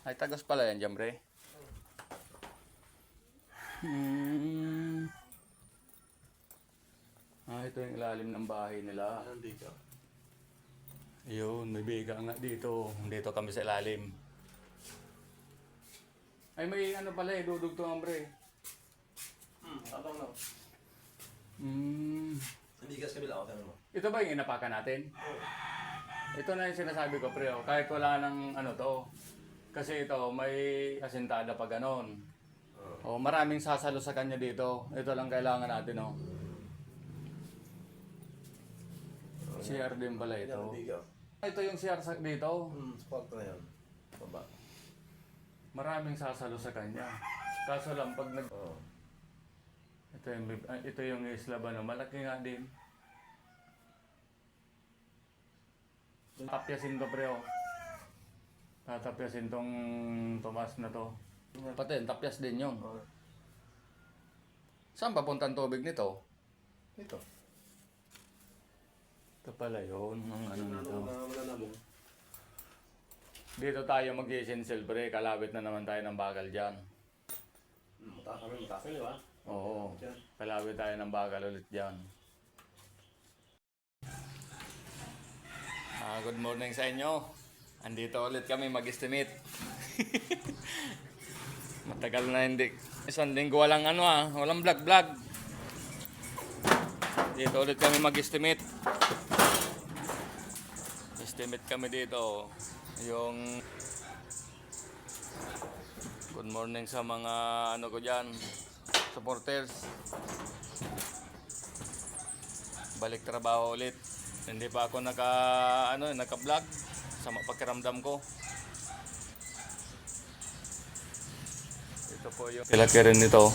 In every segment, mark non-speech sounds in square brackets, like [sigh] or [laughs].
Ay, tagos pala yan pre. Hmm. Ah, ito yung ilalim ng bahay nila. Hindi ka. Yun, may biga nga dito. Dito kami sa ilalim. Ay, may ano pala eh, dudugtungan, pre. Hmm, abang na. Hmm. Sa kabila, okay mo. Ito ba yung inapakan natin? Ito na yung sinasabi ko, pre. oh. Kahit wala ng ano to. Kasi ito, may asintada pa ganon. Oo. Oh, maraming sasalo sa kanya dito. Ito lang kailangan natin, oh. CR din pala ito. Ito yung CR sa dito. Hmm, spot na yan. Baba. Maraming sasalo sa kanya. Kaso lang, pag nag... Oo. Ito yung, ah, ito yung isla ba, no? Malaki nga din. Tapyasin to, pre, oh. Tatapyasin tong Tomas na to. Pati, tapyas din yun. Oo. Saan papunta ang tubig nito? Ito. Ito pala yun, ang ano nito. Dito tayo mag-essential pre, kalawit na naman tayo ng bakal dyan. Mataas kami, mataas kami, di ba? Oo, kalawit tayo ng bakal ulit dyan. Ah, good morning sa inyo. Andito ulit kami mag-estimate. [laughs] Matagal na hindi. Isang linggo walang ano ah, walang vlog-vlog. Dito ulit kami mag-estimate. Estimate kami dito. Yung Good morning sa mga ano ko diyan, supporters. Balik trabaho ulit. Hindi pa ako naka ano, naka-vlog sa pakiramdam ko. Ito po yung ilaki rin nito.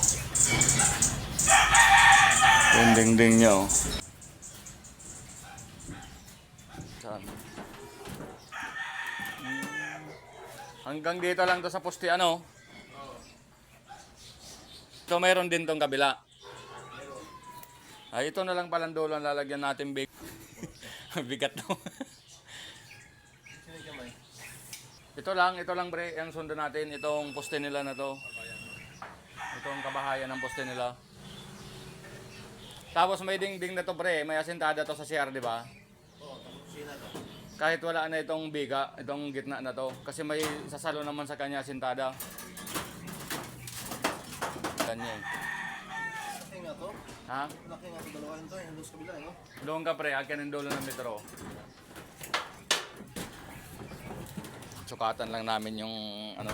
Yung dingding niya oh. Hmm. Hanggang dito lang to sa poste ano? So mayroon din tong kabila. Ay, ito na lang palang dulo lalagyan natin big. [laughs] [laughs] Bigat kamay? ito lang, ito lang bre, ang sundan natin, itong poste nila na to. Itong kabahayan ng poste nila. Tapos may dingding na to bre, may asintada to sa CR, di ba? Oo? Kahit wala na itong biga, itong gitna na to. Kasi may sasalo naman sa kanya asintada. Nga to. Ha? Laki nga to, dalawa yun to. Yung doon sa kabila, eh, no? Doon ka pre, akin ang dulo ng metro. Sukatan lang namin yung ano. [laughs]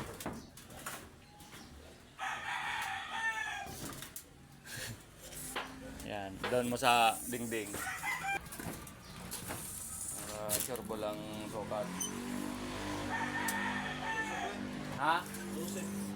Yan, doon mo sa dingding. Para sure lang sukat. Ha? Joseph.